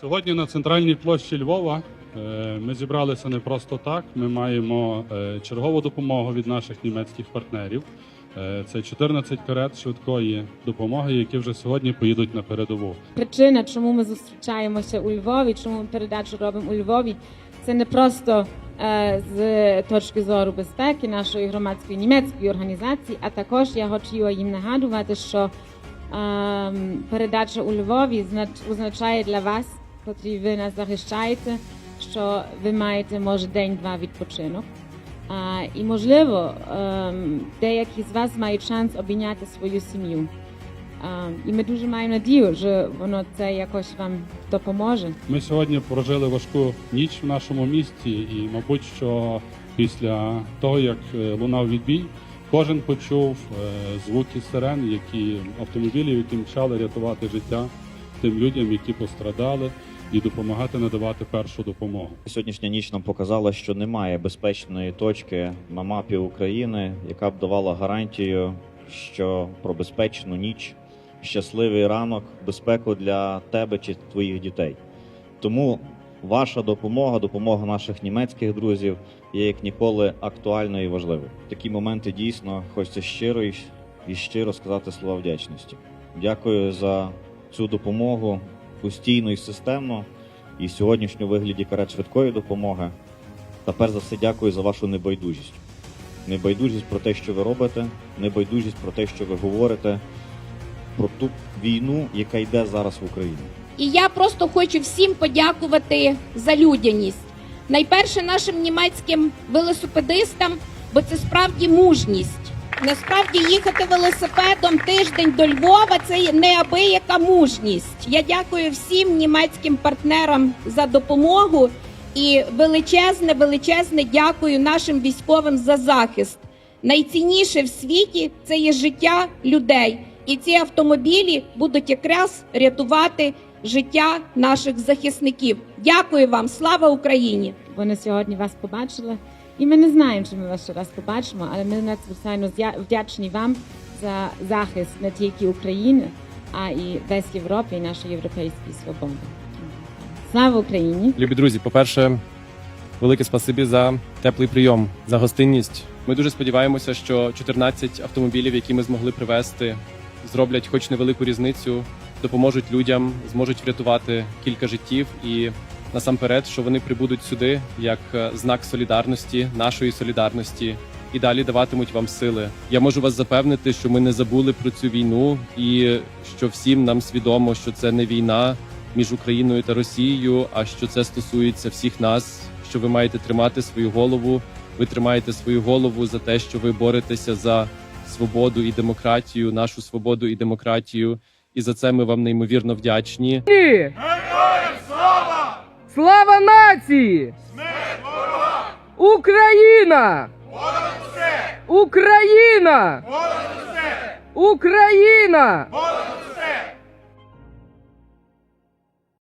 Сьогодні на центральній площі Львова е, ми зібралися не просто так. Ми маємо е, чергову допомогу від наших німецьких партнерів. Е, Це 14 карет швидкої допомоги, які вже сьогодні поїдуть на передову. Причина, чому ми зустрічаємося у Львові, чому ми передачу робимо у Львові, це не просто з точки зору безпеки нашої громадської німецької організації, а також я хотіла їм нагадувати, що ем, передача у Львові знач- означає для вас, котрі ви нас захищаєте, що ви маєте може день-два відпочинок. А, і можливо, ем, деякі з вас мають шанс обійняти свою сім'ю. А, і ми дуже маємо надію, що воно це якось вам допоможе. Ми сьогодні прожили важку ніч в нашому місті, і, мабуть, що після того, як е, лунав відбій, кожен почув е, звуки сирен, які автомобілів, які мчали рятувати життя тим людям, які пострадали, і допомагати надавати першу допомогу. Сьогоднішня ніч нам показала, що немає безпечної точки на мапі України, яка б давала гарантію, що про безпечну ніч, щасливий ранок, безпеку для тебе чи твоїх дітей. Тому ваша допомога, допомога наших німецьких друзів є як ніколи актуальною і важливою. Такі моменти дійсно хочеться щиро і щиро сказати слова вдячності. Дякую за цю допомогу постійно і системно і сьогоднішню вигляді карет швидкої допомоги. Та перш за все дякую за вашу небайдужість. Небайдужість про те, що ви робите, небайдужість про те, що ви говорите, про ту війну, яка йде зараз в Україні. І я просто хочу всім подякувати за людяність. Найперше нашим німецьким велосипедистам, бо це справді мужність. Насправді їхати велосипедом тиждень до Львова це неабияка мужність. Я дякую всім німецьким партнерам за допомогу і величезне, величезне дякую нашим військовим за захист. Найцінніше в світі це є життя людей, і ці автомобілі будуть якраз рятувати життя наших захисників. Дякую вам, слава Україні! Вони сьогодні вас побачили, і ми не знаємо, чи ми вас ще раз побачимо, але ми надзвичайно вдячні вам за захист не тільки України, а і весь Європи і нашої європейської свободи. Слава Україні! Любі друзі, по-перше, велике спасибі за теплий прийом, за гостинність. Ми дуже сподіваємося, що 14 автомобілів, які ми змогли привезти, зроблять хоч невелику різницю, допоможуть людям, зможуть врятувати кілька життів і насамперед, що вони прибудуть сюди як е, знак солідарності, нашої солідарності. І далі даватимуть вам сили. Я можу вас запевнити, що ми не забули про цю війну, і що всім нам свідомо, що це не війна, між Україною та Росією, а що це стосується всіх нас, що ви маєте тримати свою голову. Ви тримаєте свою голову за те, що ви боретеся за свободу і демократію, нашу свободу і демократію. І за це ми вам неймовірно вдячні. Ні! Нації! Смерть ворогам! Україна! Україна! Україна!